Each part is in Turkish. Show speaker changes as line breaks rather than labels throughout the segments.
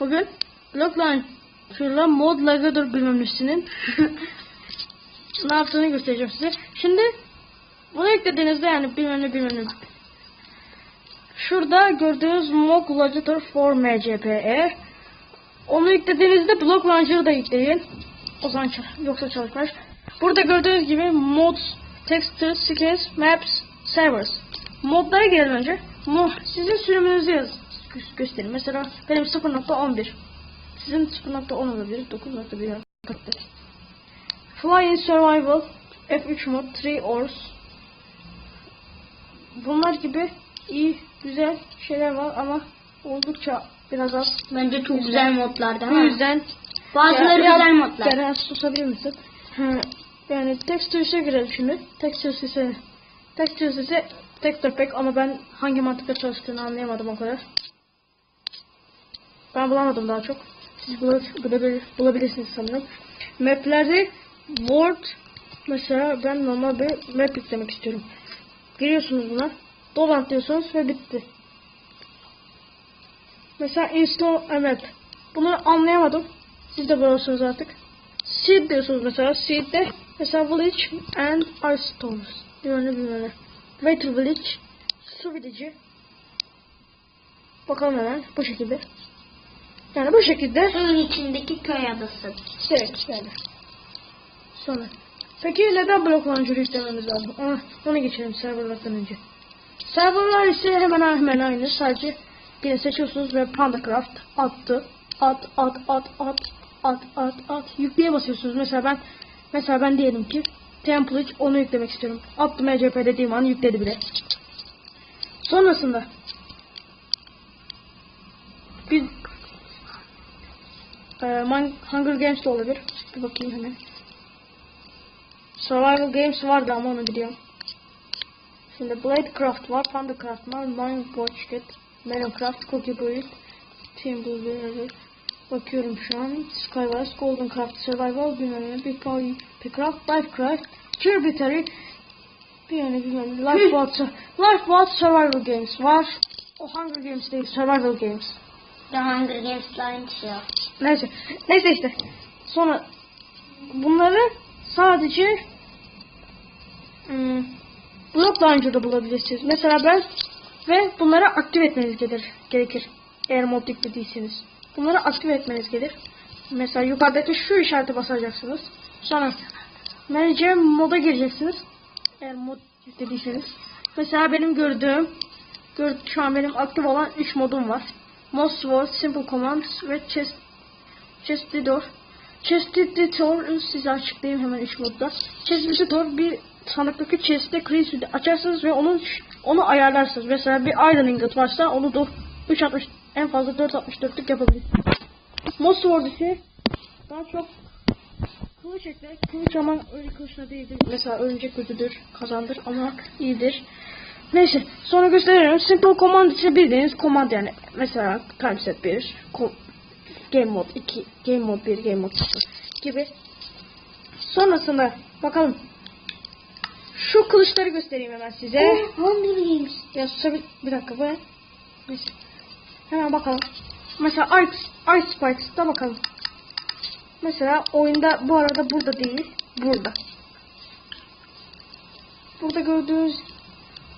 Bugün Block Launcher'la Mod Lagadır bilmemlisinin ne yaptığını göstereceğim size. Şimdi bunu eklediğinizde yani bilmem ne bilmem ne Şurada gördüğünüz Mod Lagadır for MCPE onu yüklediğinizde Block Launcher'ı da yükleyin. O zaman yoksa çalışmaz. Burada gördüğünüz gibi Mods, Textures, Skins, Maps, Servers. Modlara girelim önce. Sizin sürümünüzü yaz gö- gösterin. Mesela benim 0.11. Sizin 0.10 olabilir. 9.1 olabilir. Fly in Survival F3 mod 3 Ors Bunlar gibi iyi güzel şeyler var ama oldukça biraz az.
Bence çok güzel modlar değil
Bu
mi?
yüzden
Bazıları
Ya-
güzel modlar.
Biraz susabilir misin? Yani textures'e girelim şimdi. Textures ise textures ise texture pack ama ben hangi mantıkla çalıştığını anlayamadım o kadar. Ben bulamadım daha çok. Siz bula- bulabilir, bulabilirsiniz sanırım. Maplerde Word mesela ben normal bir map yüklemek istiyorum. Giriyorsunuz buna. Dolant diyorsunuz ve bitti. Mesela install a map. Bunu anlayamadım. Siz de bulursunuz artık. Seed diyorsunuz mesela. Seed'de mesela village and ice stores. Böyle böyle. Water village. Su village'i. Bakalım hemen. Bu şekilde. Yani bu şekilde.
Suyun içindeki köy adası.
Evet böyle. Sonra. Peki neden blok launcher yüklememiz lazım? Ona, ona geçelim serverlardan önce. Serverlar ise hemen hemen aynı. Sadece birini seçiyorsunuz ve PandaCraft attı. At at at at at at at yükleye basıyorsunuz. Mesela ben mesela ben diyelim ki template onu yüklemek istiyorum. Attım MCP dediğim an yükledi bile. Sonrasında bir e, Man- Hunger Games de olabilir. Bir bakayım hemen. Survival Games vardı ama onu biliyorum. Şimdi Bladecraft var, Pandacraft var, Minecraft, Minecraft, Cookie Team Builder, bakıyorum şu an. Skywars, Golden Craft, Survival, bilmem ne, Pickcraft, Lifecraft, Tributary, bir yani bilmem ne, Lifeboat, Lifeboat Survival Games var. O Hunger Games değil, Survival Games.
The Hunger Games'la aynı şey.
Neyse. Neyse işte. Sonra bunları sadece hmm, Block Launcher'da bulabilirsiniz. Mesela ben ve bunları aktif etmeniz gerekir. gerekir. Eğer mod yüklediyseniz. Bunları aktif etmeniz gerekir. Mesela yukarıdaki şu işarete basacaksınız. Sonra Manager moda gireceksiniz. Eğer mod yüklediyseniz. Mesela benim gördüğüm gör, şu an benim aktif olan 3 modum var. Most Word, Simple Commands ve Chest Chest Editor. Chest Editor size açıklayayım hemen 3 modda. Chest Editor bir sandıktaki chest'te create açarsınız ve onun onu ayarlarsınız. Mesela bir iron ingot varsa onu da 360 en fazla 464'lük yapabilirsiniz. Most Sword ise daha çok kılıç ekler. Kılıç ama öyle kılıçla değildir. Mesela örümcek kötüdür, kazandır ama iyidir. Neyse sonra gösteriyorum. Simple command ise bildiğiniz command yani. Mesela timeset 1, ko- game mode 2, game mode 1, game mode 0 gibi. Sonrasında bakalım. Şu kılıçları göstereyim hemen size.
Hunger Games.
Ya susabil... Bir dakika bu. Hemen bakalım. Mesela Ice, Ice Spikes'ta bakalım. Mesela oyunda bu arada burada değil. Burada. Burada gördüğünüz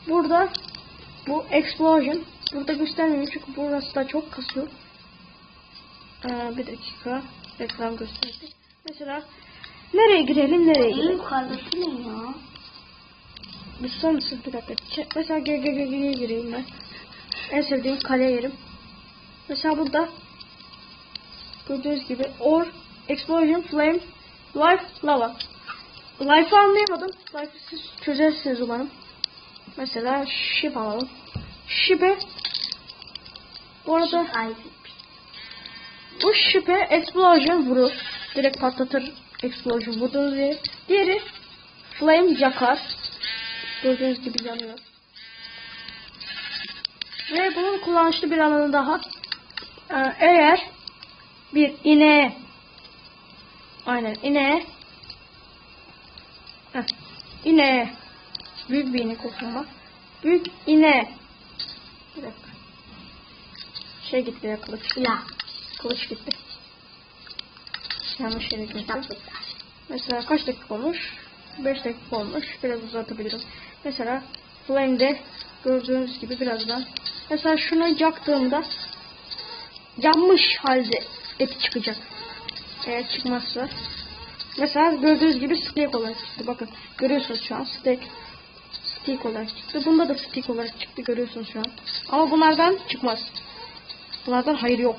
burada bu explosion burada göstermiyor çünkü burası da çok kasıyor. Ee, bir dakika reklam gösterdi. Mesela nereye girelim nereye
En
girelim?
yukarıdaki ne ya?
Bir son mısın bir dakika. Mesela gel gireyim ben. En sevdiğim kale yerim. Mesela burada gördüğünüz gibi or, explosion, flame, life, lava. Life'ı anlayamadım. Life'ı siz çözersiniz umarım. Mesela ship alalım. Ship'e bu arada
Ay.
Bu ship'e explosion vurur. Direkt patlatır explosion vurduğunuz yeri. Diğeri flame yakar. Gördüğünüz gibi yanıyor. Ve bunun kullanışlı bir alanı daha. Ee, eğer bir ineğe aynen ineğe Heh, ineğe büyük bir inek olsun ama büyük ineğe şey gitti ya kılıç
Ya.
Kılıç gitti. Yanlış yere gitti. Mesela kaç dakika olmuş? 5 dakika olmuş. Biraz uzatabilirim. Mesela Flame'de gördüğünüz gibi birazdan. Mesela şunu yaktığımda yanmış halde eti çıkacak. Eğer çıkmazsa. Mesela gördüğünüz gibi steak olarak çıktı. Bakın görüyorsunuz şu an steak. Steak olarak çıktı. Bunda da steak olarak çıktı görüyorsunuz şu an. Ama bunlardan çıkmaz. Bunlardan hayır yok.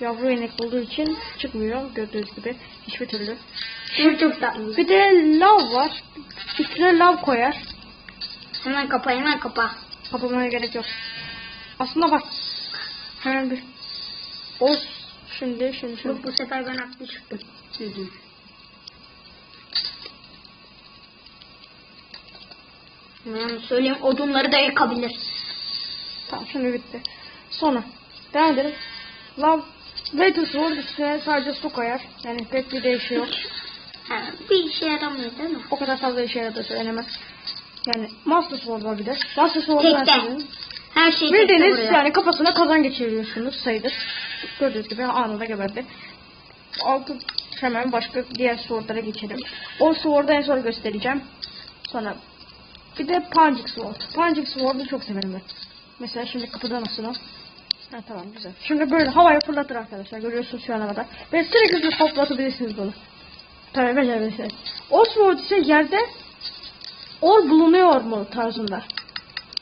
Yavru inek olduğu için çıkmıyor gördüğünüz gibi hiçbir türlü.
Şu çok tatlı.
Bir de lav var. Üstüne lav koyar.
Hemen kapa hemen kapa.
Kapamaya gerek yok. Aslında bak. Hemen bir. O şimdi şimdi şimdi.
Bak bu sefer ben haklı çıktım. Hı hı. Yani söyleyeyim odunları da yakabilir.
Tamam şimdi bitti. Sonra devam edelim. Lav Better Sword üstüne sadece su koyar. Yani pek bir değişi yok.
Ha, bir işe yaramıyor değil mi?
O kadar fazla işe yaradığı söylenemez. Yani Master Sword var bir de. Master
Tekte.
söyleyeyim.
Her tekte
Bildiğiniz yani kafasına kazan geçiriyorsunuz sayılır. Gördüğünüz gibi anında geberdi. Altı hemen başka diğer swordlara geçelim. O sword'u en son göstereceğim. Sonra bir de Punching Sword. Punching Sword'u çok severim ben. Mesela şimdi kapıda nasıl o? Ha tamam güzel. Şimdi böyle havaya fırlatır arkadaşlar. Görüyorsunuz şu ana kadar. Ve sürekli bir hoplatabilirsiniz bunu. Tabii becerebilirsiniz. O sword ise yerde or bulunuyor mu tarzında.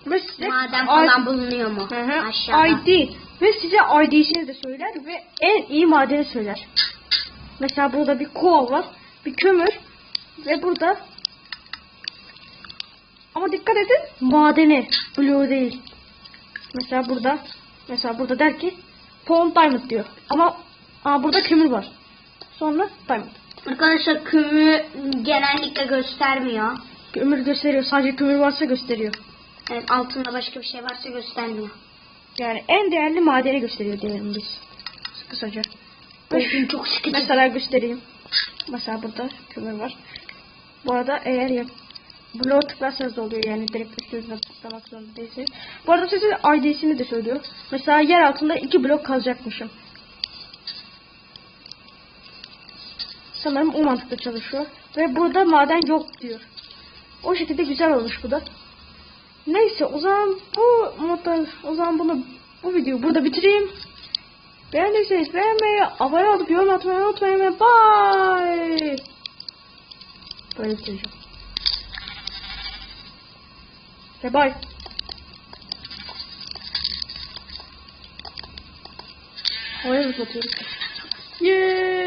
Ve size
Maden
Ay-
falan bulunuyor mu?
Hı hı.
Aşağıda.
ID ve size ID'sini de söyler ve en iyi madeni söyler. Mesela burada bir kol var, bir kömür ve burada ama dikkat edin madeni, blue değil. Mesela burada mesela burada der ki pound diamond diyor. Ama aa, burada kömür var. Sonra diamond.
Arkadaşlar kümü genellikle göstermiyor.
Kömür gösteriyor. Sadece kömür varsa gösteriyor.
Evet, altında başka bir şey varsa göstermiyor.
Yani en değerli madeni gösteriyor diyelim biz. Kısaca.
Çok sıkıcı.
Mesela göstereyim. Mesela burada kömür var. Bu arada eğer bloğa tıklarsanız oluyor yani direkt üstüne tıklamak zorunda değilsiniz. Bu arada size ID'sini de söylüyor. Mesela yer altında iki blok kazacakmışım. Sanırım o mantıkla çalışıyor. Ve burada maden yok diyor. O şekilde güzel olmuş bu da. Neyse o zaman bu modda o zaman bunu bu videoyu burada bitireyim. Beğendiyseniz beğenmeyi, abone olup yorum atmayı unutmayın ve bye. Böyle bitireceğim. Okay, bye. Oh, here's a good Yay!